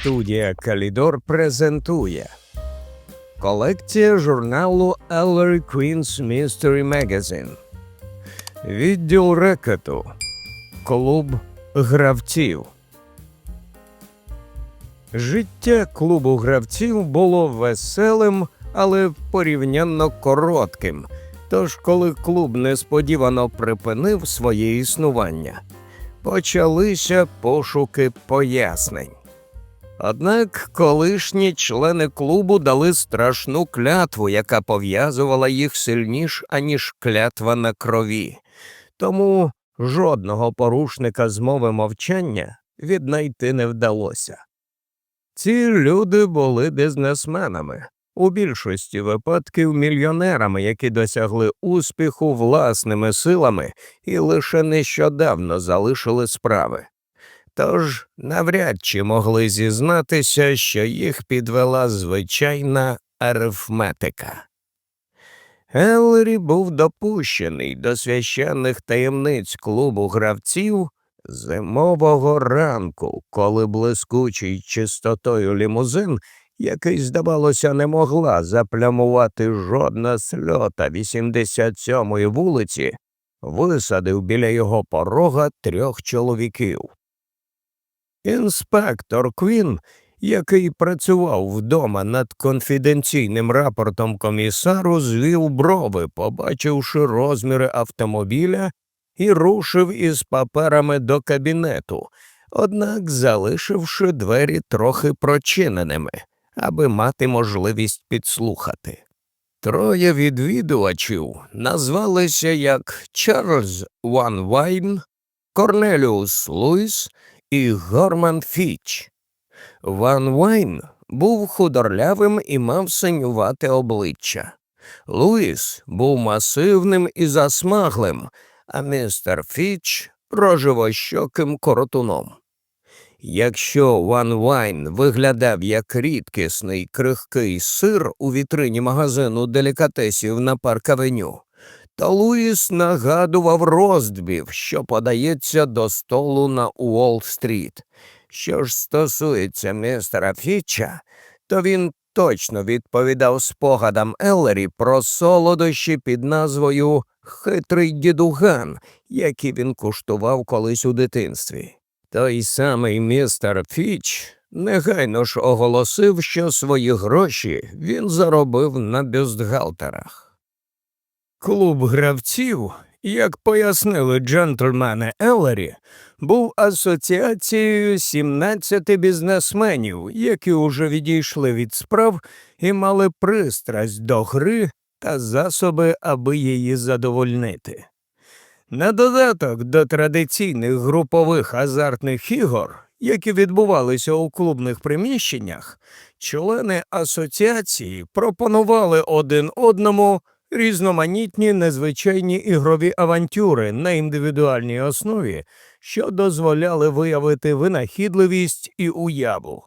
Студія Калідор презентує Колекція журналу Ellery Queen's Mystery Magazine Відділ рекету Клуб гравців Життя клубу гравців було веселим, але порівнянно коротким. Тож, коли клуб несподівано припинив своє існування, почалися пошуки пояснень. Однак колишні члени клубу дали страшну клятву, яка пов'язувала їх сильніш, аніж клятва на крові. Тому жодного порушника змови мовчання віднайти не вдалося. Ці люди були бізнесменами, у більшості випадків мільйонерами, які досягли успіху власними силами і лише нещодавно залишили справи. Тож навряд чи могли зізнатися, що їх підвела звичайна арифметика. Еллері був допущений до священних таємниць клубу гравців зимового ранку, коли блискучий чистотою лімузин, який, здавалося, не могла заплямувати жодна сльота 87-ї вулиці, висадив біля його порога трьох чоловіків. Інспектор Квін, який працював вдома над конфіденційним рапортом комісару, звів брови, побачивши розміри автомобіля, і рушив із паперами до кабінету, однак залишивши двері трохи прочиненими, аби мати можливість підслухати. Троє відвідувачів назвалися як Чарльз Ван Вайн, Корнеліус Луїс і Горман Фіч. Ван Вайн був худорлявим і мав синювате обличчя. Луїс був масивним і засмаглим, а містер Фіч рожевощоким коротуном. Якщо Ван Вайн виглядав як рідкісний крихкий сир у вітрині магазину делікатесів на парк-авеню, то Луїс нагадував роздбів, що подається до столу на Уолл-стріт. Що ж стосується містера Фіча, то він точно відповідав спогадам Еллері про солодощі під назвою Хитрий дідуган, які він куштував колись у дитинстві. Той самий містер Фіч негайно ж оголосив, що свої гроші він заробив на бюстгальтерах. Клуб гравців, як пояснили джентльмени Еллері, був асоціацією 17 бізнесменів, які уже відійшли від справ і мали пристрасть до гри та засоби, аби її задовольнити. На додаток до традиційних групових азартних ігор, які відбувалися у клубних приміщеннях, члени асоціації пропонували один одному різноманітні незвичайні ігрові авантюри на індивідуальній основі, що дозволяли виявити винахідливість і уяву.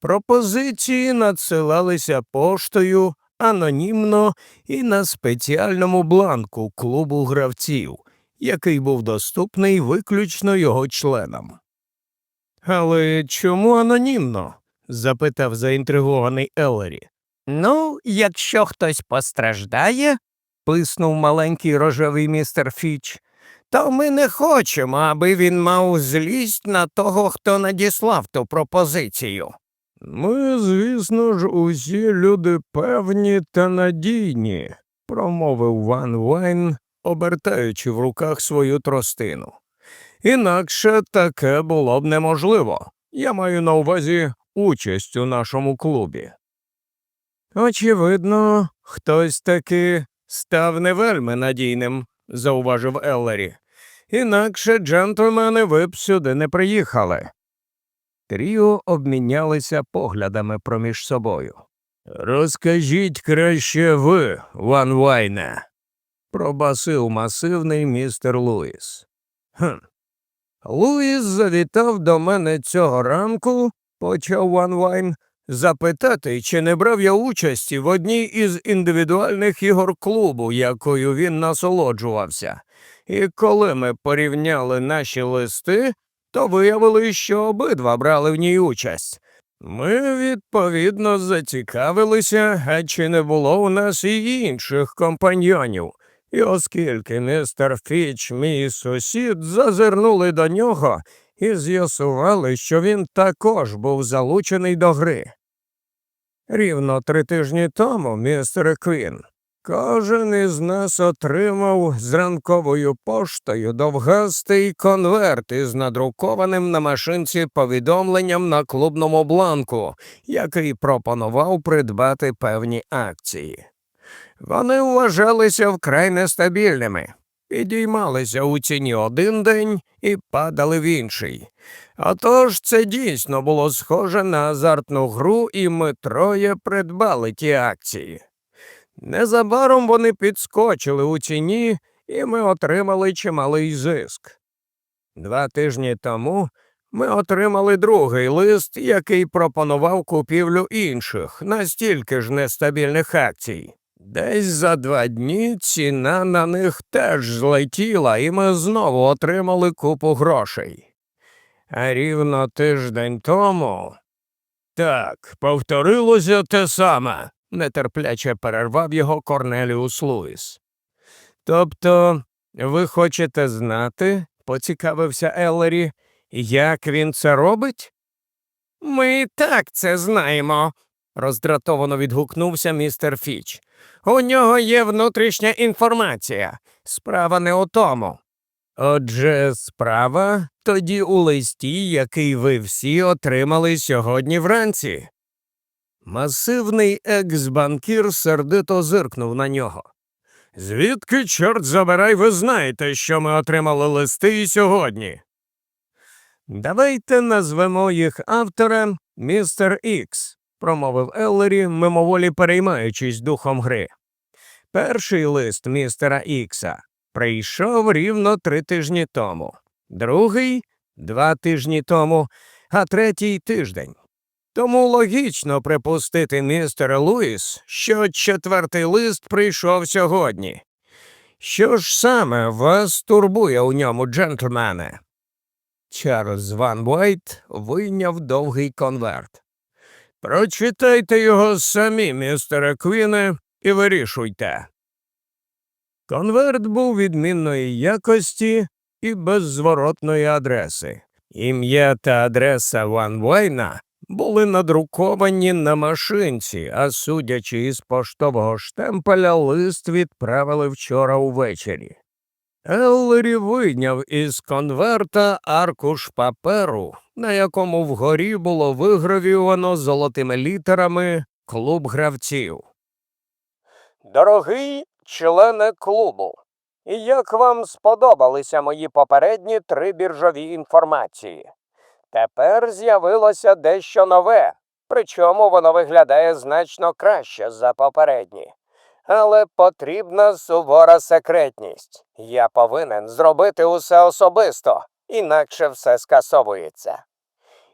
Пропозиції надсилалися поштою анонімно і на спеціальному бланку клубу гравців, який був доступний виключно його членам. Але чому анонімно? запитав заінтригований Еллері. Ну, якщо хтось постраждає, писнув маленький рожевий містер Фіч, то ми не хочемо, аби він мав злість на того, хто надіслав ту пропозицію. Ми, звісно ж, усі люди певні та надійні, промовив Ван Вайн, обертаючи в руках свою тростину. Інакше таке було б неможливо. Я маю на увазі участь у нашому клубі. Очевидно, хтось таки став не вельми надійним, зауважив Еллері. Інакше джентльмени ви б сюди не приїхали. Тріо обмінялися поглядами проміж собою. Розкажіть краще ви, Ван Вайне, пробасив масивний містер Луїс. Хм. Луїс завітав до мене цього ранку, почав Ван Вайн, запитати, чи не брав я участі в одній із індивідуальних ігор клубу, якою він насолоджувався. І коли ми порівняли наші листи, то виявили, що обидва брали в ній участь. Ми, відповідно, зацікавилися, а чи не було у нас і інших компаньйонів. І оскільки містер Фіч, мій сусід, зазирнули до нього і з'ясували, що він також був залучений до гри. Рівно три тижні тому, містер Квін, кожен із нас отримав з ранковою поштою довгастий конверт із надрукованим на машинці повідомленням на клубному бланку, який пропонував придбати певні акції. Вони вважалися вкрай нестабільними, підіймалися у ціні один день і падали в інший. Отож це дійсно було схоже на азартну гру, і ми троє придбали ті акції. Незабаром вони підскочили у ціні, і ми отримали чималий зиск. Два тижні тому ми отримали другий лист, який пропонував купівлю інших, настільки ж нестабільних акцій. Десь за два дні ціна на них теж злетіла, і ми знову отримали купу грошей. А рівно тиждень тому. Так, повторилося те саме, нетерпляче перервав його Корнеліус Луїс. Тобто, ви хочете знати, поцікавився Еллері, як він це робить? Ми і так це знаємо, роздратовано відгукнувся містер Фіч. У нього є внутрішня інформація. Справа не у тому. Отже, справа тоді у листі, який ви всі отримали сьогодні вранці. Масивний екс-банкір сердито зиркнув на нього. Звідки, чорт забирай, ви знаєте, що ми отримали листи і сьогодні? Давайте назвемо їх автора містер Ікс, промовив Еллері, мимоволі переймаючись духом гри. Перший лист містера Ікса прийшов рівно три тижні тому, другий два тижні тому, а третій тиждень. Тому логічно припустити, містер Луїс, що четвертий лист прийшов сьогодні. Що ж саме вас турбує у ньому, джентльмене? Чарльз Ван Вайт вийняв довгий конверт. Прочитайте його самі, містере Квіне, і вирішуйте. Конверт був відмінної якості і без зворотної адреси. Ім'я та адреса Ван Вайна були надруковані на машинці, а судячи із поштового штемпеля, лист відправили вчора увечері. Еллері вийняв із конверта аркуш паперу, на якому вгорі було вигравівано золотими літерами клуб гравців. Дорогий члени клубу, як вам сподобалися мої попередні три біржові інформації? Тепер з'явилося дещо нове, причому воно виглядає значно краще за попередні. Але потрібна сувора секретність. Я повинен зробити усе особисто, інакше все скасовується.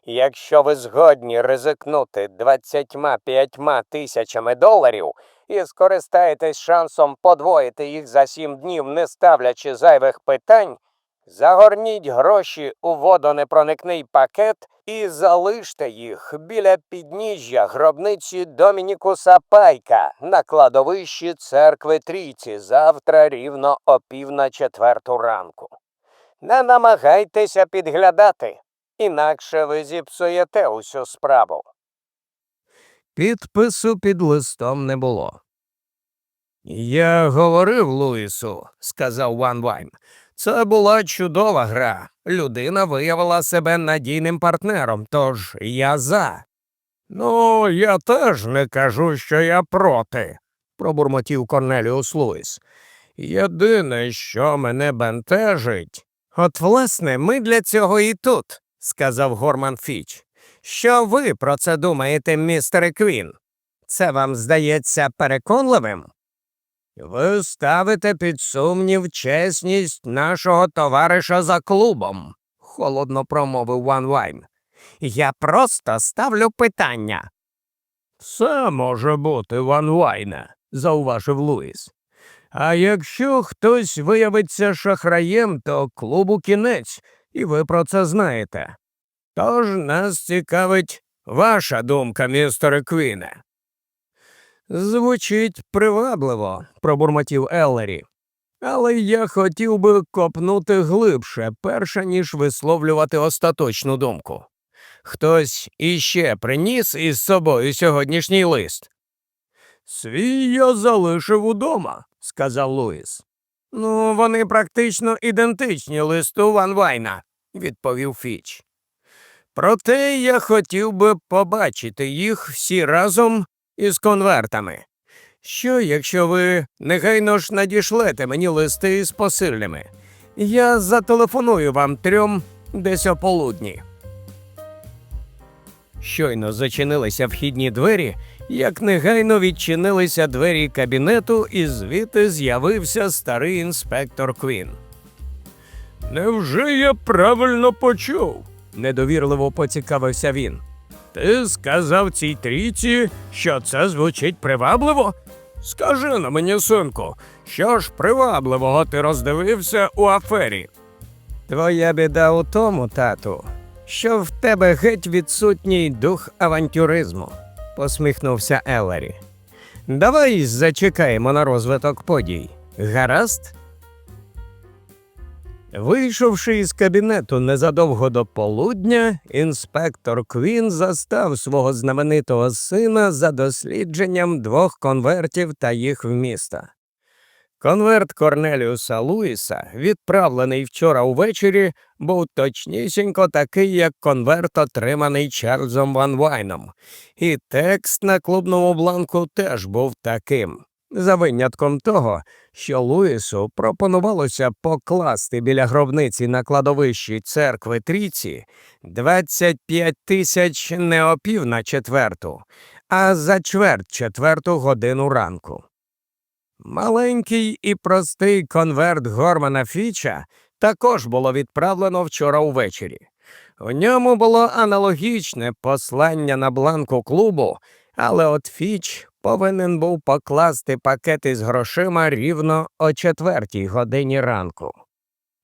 Якщо ви згодні ризикнути 25 тисячами доларів і скористаєтесь шансом подвоїти їх за сім днів, не ставлячи зайвих питань, загорніть гроші у водонепроникний пакет і залиште їх біля підніжжя гробниці Домінікуса Пайка на кладовищі церкви Трійці завтра рівно о пів на четверту ранку. Не намагайтеся підглядати, інакше ви зіпсуєте усю справу. Підпису під листом не було. Я говорив Луїсу, сказав Ван Вайн. Це була чудова гра. Людина виявила себе надійним партнером, тож я за. Ну, я теж не кажу, що я проти, пробурмотів Корнеліус Луїс. Єдине, що мене бентежить. От, власне, ми для цього і тут, сказав Горман Фіч. Що ви про це думаєте, містере Квін? Це вам здається переконливим? Ви ставите під сумнів чесність нашого товариша за клубом, холодно промовив Ван Вайн. Я просто ставлю питання. Все може бути, Ван Вайне, зауважив Луїс. А якщо хтось виявиться шахраєм, то клубу кінець, і ви про це знаєте. Тож нас цікавить Ваша думка, містере Квіне. Звучить привабливо, пробурмотів Еллері. Але я хотів би копнути глибше, перше ніж висловлювати остаточну думку. Хтось іще приніс із собою сьогоднішній лист. Свій я залишив удома, сказав Луїс. Ну, вони практично ідентичні листу Ван Вайна, відповів Фіч. Проте я хотів би побачити їх всі разом із конвертами. Що, якщо ви негайно ж надішлете мені листи з посильними? Я зателефоную вам трьом десь ополудні. Щойно зачинилися вхідні двері, як негайно відчинилися двері кабінету, і звідти з'явився старий інспектор Квін. Невже я правильно почув? Недовірливо поцікавився він. Ти сказав цій трійці, що це звучить привабливо? Скажи на мені, синку, що ж привабливого ти роздивився у афері? Твоя біда у тому, тату, що в тебе геть відсутній дух авантюризму, посміхнувся Еллері. Давай зачекаємо на розвиток подій. Гаразд? Вийшовши із кабінету незадовго до полудня, інспектор Квін застав свого знаменитого сина за дослідженням двох конвертів та їх вміста. Конверт Корнеліуса Луїса, відправлений вчора увечері, був точнісінько такий, як конверт, отриманий Чарльзом Ван Вайном, і текст на клубному бланку теж був таким. За винятком того, що Луїсу пропонувалося покласти біля гробниці на кладовищі церкви Трійці 25 тисяч не опів на четверту, а за чверть четверту годину ранку. Маленький і простий конверт Гормана Фіча також було відправлено вчора увечері. У ньому було аналогічне послання на бланку клубу, але от Фіч повинен був покласти пакети з грошима рівно о четвертій годині ранку.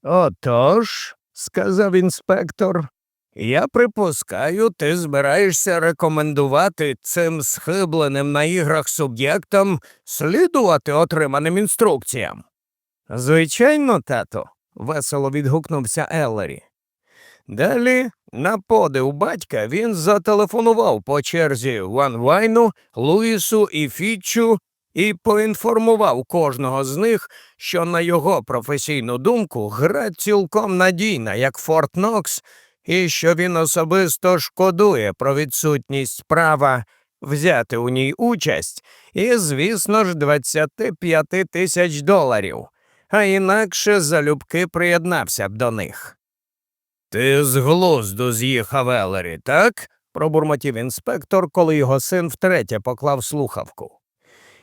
Отож, сказав інспектор, я припускаю, ти збираєшся рекомендувати цим схибленим на іграх суб'єктам слідувати отриманим інструкціям. Звичайно, тато, весело відгукнувся Еллері. Далі, на подив батька, він зателефонував по черзі Ван Вайну, Луїсу і Фітчу і поінформував кожного з них, що, на його професійну думку, гра цілком надійна, як Форт Нокс, і що він особисто шкодує про відсутність права взяти у ній участь, і, звісно ж, 25 тисяч доларів, а інакше залюбки приєднався б до них. Ти з глузду з'їхав Елері, так? пробурмотів інспектор, коли його син втретє поклав слухавку.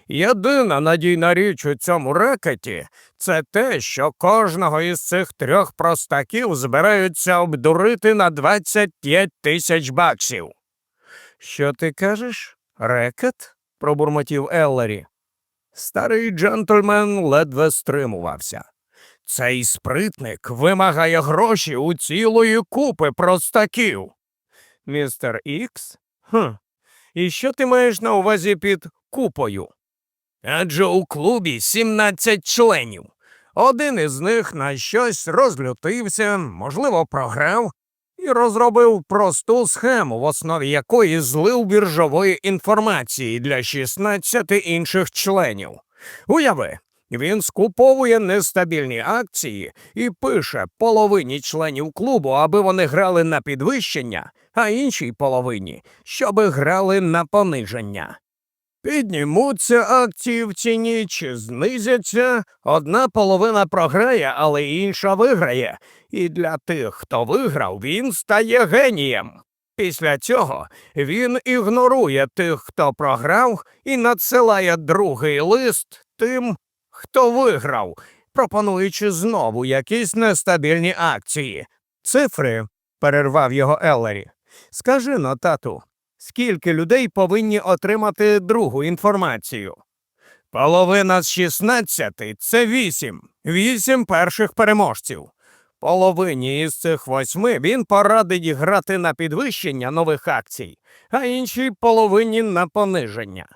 Єдина надійна річ у цьому рекеті це те, що кожного із цих трьох простаків збираються обдурити на 25 тисяч баксів. Що ти кажеш? Рекет? пробурмотів Еллері. Старий джентльмен ледве стримувався. Цей спритник вимагає гроші у цілої купи простаків. Містер Ікс? Хм. І що ти маєш на увазі під купою? Адже у клубі 17 членів. Один із них на щось розлютився, можливо, програв і розробив просту схему, в основі якої злив біржової інформації для 16 інших членів. Уяви, він скуповує нестабільні акції і пише половині членів клубу, аби вони грали на підвищення, а іншій половині, щоби грали на пониження. Піднімуться акції в ціні чи знизяться, одна половина програє, але інша виграє. І для тих, хто виграв, він стає генієм. Після цього він ігнорує тих, хто програв, і надсилає другий лист тим, хто виграв, пропонуючи знову якісь нестабільні акції. Цифри, перервав його Еллері. Скажи но, тату, скільки людей повинні отримати другу інформацію? Половина з 16 – це вісім. Вісім перших переможців. Половині із цих восьми він порадить грати на підвищення нових акцій, а іншій половині на пониження.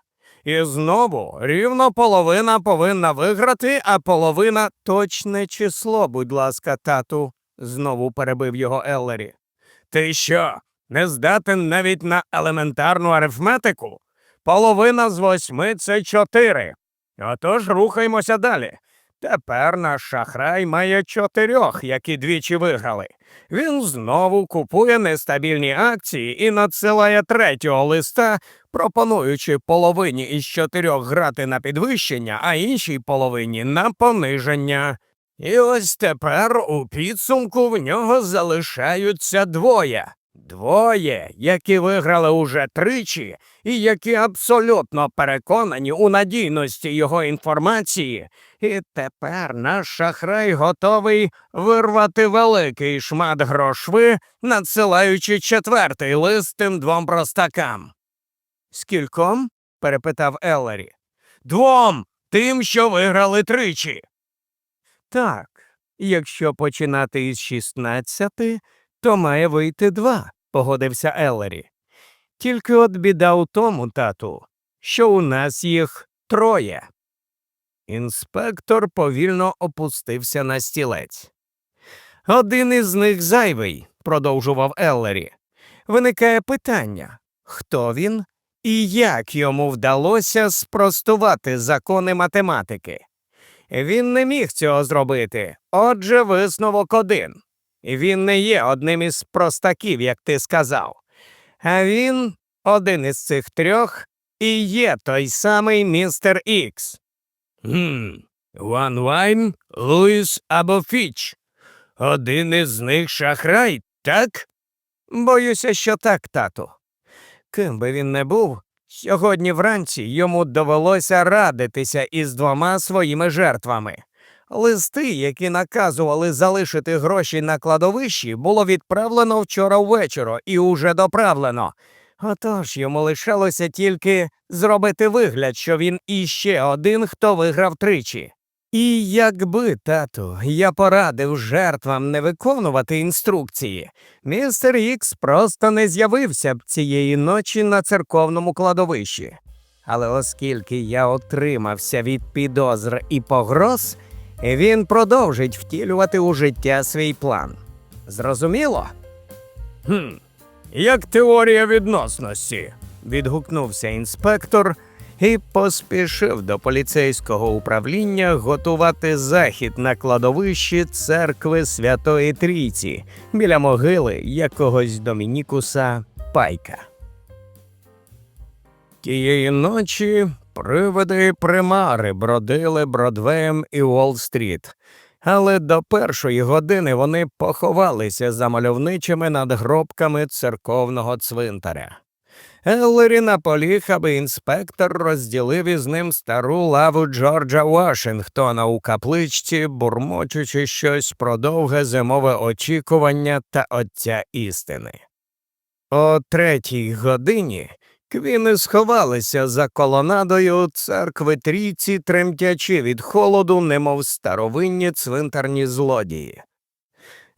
І знову рівно половина повинна виграти, а половина точне число, будь ласка, тату, знову перебив його Еллері. Ти що, не здатен навіть на елементарну арифметику? Половина з восьми це чотири. Отож рухаємося далі. Тепер наш шахрай має чотирьох, які двічі виграли. Він знову купує нестабільні акції і надсилає третього листа, пропонуючи половині із чотирьох грати на підвищення, а іншій половині на пониження. І ось тепер у підсумку в нього залишаються двоє. Двоє, які виграли уже тричі, і які абсолютно переконані у надійності його інформації, і тепер наш шахрай готовий вирвати великий шмат грошви, надсилаючи четвертий лист тим двом простакам. Скільком? перепитав Еллері. Двом, тим, що виграли тричі. Так, якщо починати із шістнадцяти, то має вийти два, погодився Еллері. Тільки от біда у тому, тату, що у нас їх троє. Інспектор повільно опустився на стілець. Один із них зайвий, продовжував Еллері. Виникає питання, хто він і як йому вдалося спростувати закони математики. Він не міг цього зробити, отже, висновок один. Він не є одним із простаків, як ти сказав. А він один із цих трьох і є той самий містер Ікс. Хм, Ван Вайн, Луїс або Фіч. Один із них шахрай, так? Боюся, що так, тату. Ким би він не був, сьогодні вранці йому довелося радитися із двома своїми жертвами. Листи, які наказували залишити гроші на кладовищі, було відправлено вчора ввечері і уже доправлено. Отож йому лишалося тільки зробити вигляд, що він іще один, хто виграв тричі. І якби, тату, я порадив жертвам не виконувати інструкції, містер Ікс просто не з'явився б цієї ночі на церковному кладовищі. Але оскільки я отримався від підозр і погроз, він продовжить втілювати у життя свій план. Зрозуміло? Хм, як теорія відносності, відгукнувся інспектор і поспішив до поліцейського управління готувати захід на кладовищі церкви Святої Трійці біля могили якогось Домінікуса Пайка. Тієї ночі привиди примари бродили Бродвеєм і Уолл-стріт, але до першої години вони поховалися за мальовничими надгробками церковного цвинтаря. Еллері наполіг, аби інспектор розділив із ним стару лаву Джорджа Вашингтона у капличці, бурмочучи щось про довге зимове очікування та отця істини. О третій годині квіни сховалися за колонадою церкви трійці, тремтячи від холоду, немов старовинні цвинтарні злодії.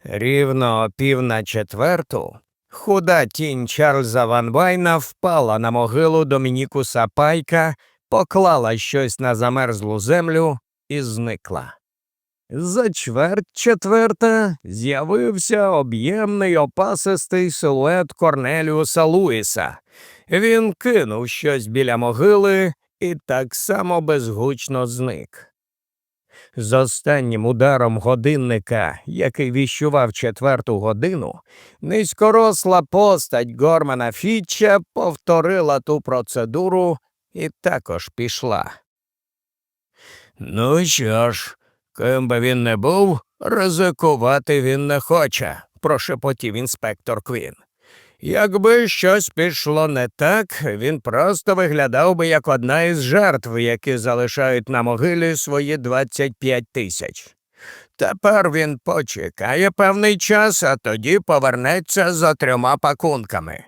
Рівно о пів на четверту Худа тінь Чарльза Ван Байна впала на могилу Домінікуса Пайка, поклала щось на замерзлу землю і зникла. За чверть четверта з'явився об'ємний опасистий силует Корнеліуса Луїса. Він кинув щось біля могили і так само безгучно зник. З останнім ударом годинника, який віщував четверту годину, низькоросла постать Гормана Фітча повторила ту процедуру і також пішла. Ну що ж, ким би він не був, ризикувати він не хоче, прошепотів інспектор Квін. Якби щось пішло не так, він просто виглядав би як одна із жертв, які залишають на могилі свої 25 тисяч. Тепер він почекає певний час, а тоді повернеться за трьома пакунками.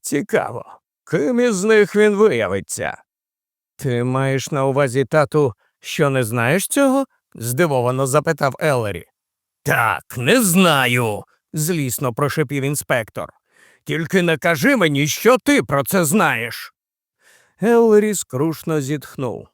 Цікаво, ким із них він виявиться. Ти маєш на увазі, тату, що не знаєш цього? здивовано запитав Еллері. Так, не знаю, злісно прошепів інспектор. Тільки не кажи мені, що ти про це знаєш. Еллері скрушно зітхнув.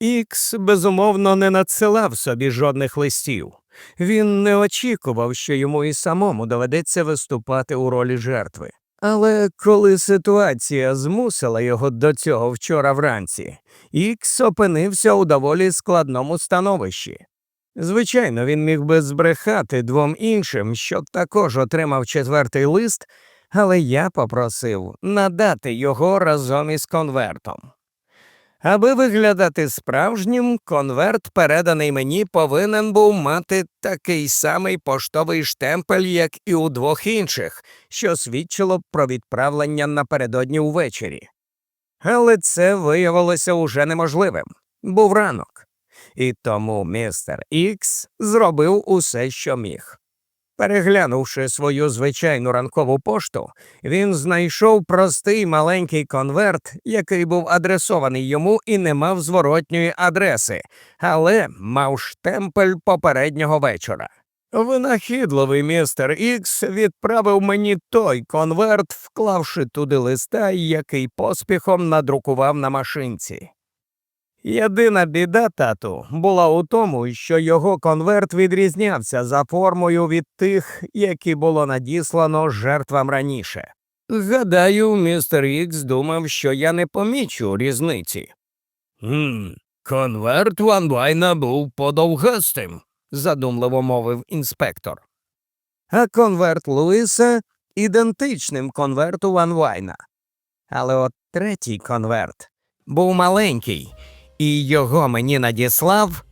Ікс, безумовно, не надсилав собі жодних листів. Він не очікував, що йому і самому доведеться виступати у ролі жертви. Але коли ситуація змусила його до цього вчора вранці, Ікс опинився у доволі складному становищі. Звичайно, він міг би збрехати двом іншим, що також отримав четвертий лист, але я попросив надати його разом із конвертом. Аби виглядати справжнім, конверт, переданий мені, повинен був мати такий самий поштовий штемпель, як і у двох інших, що свідчило про відправлення напередодні увечері. Але це виявилося уже неможливим. Був ранок. І тому містер Ікс зробив усе, що міг. Переглянувши свою звичайну ранкову пошту, він знайшов простий маленький конверт, який був адресований йому і не мав зворотньої адреси, але мав штемпель попереднього вечора. Винахідливий містер Ікс відправив мені той конверт, вклавши туди листа, який поспіхом надрукував на машинці. Єдина біда тату була у тому, що його конверт відрізнявся за формою від тих, які було надіслано жертвам раніше. Гадаю, містер Ікс думав, що я не помічу різниці. «Хм, конверт Ван Вайна був подовгастим, задумливо мовив інспектор. А конверт Луїса ідентичним конверту Ван Вайна. Але от третій конверт був маленький і його мені надіслав.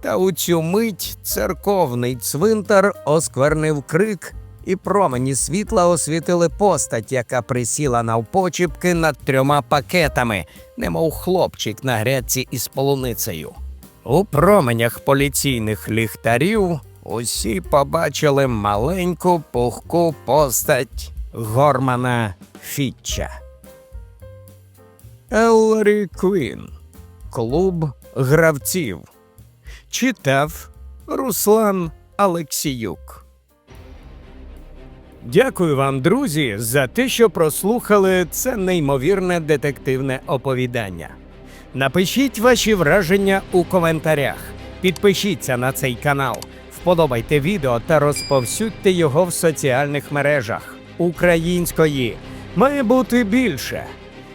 Та у цю мить церковний цвинтар осквернив крик, і промені світла освітили постать, яка присіла навпочіпки над трьома пакетами, немов хлопчик на грядці із полуницею. У променях поліційних ліхтарів усі побачили маленьку пухку постать Гормана Фітча. Елларі Квін Клуб гравців. Читав Руслан Алексіюк. Дякую вам, друзі, за те, що прослухали це неймовірне детективне оповідання. Напишіть ваші враження у коментарях. Підпишіться на цей канал, вподобайте відео та розповсюдьте його в соціальних мережах. Української має бути більше.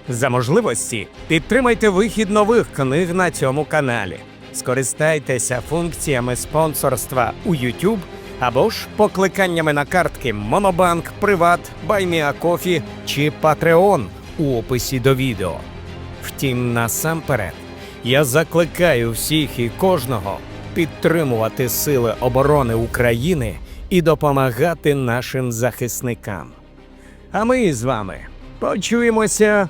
За можливості підтримайте вихід нових книг на цьому каналі. Скористайтеся функціями спонсорства у YouTube або ж покликаннями на картки Монобанк, Приват, Байміакофі чи Patreon у описі до відео. Втім, насамперед, я закликаю всіх і кожного підтримувати Сили оборони України і допомагати нашим захисникам. А ми з вами почуємося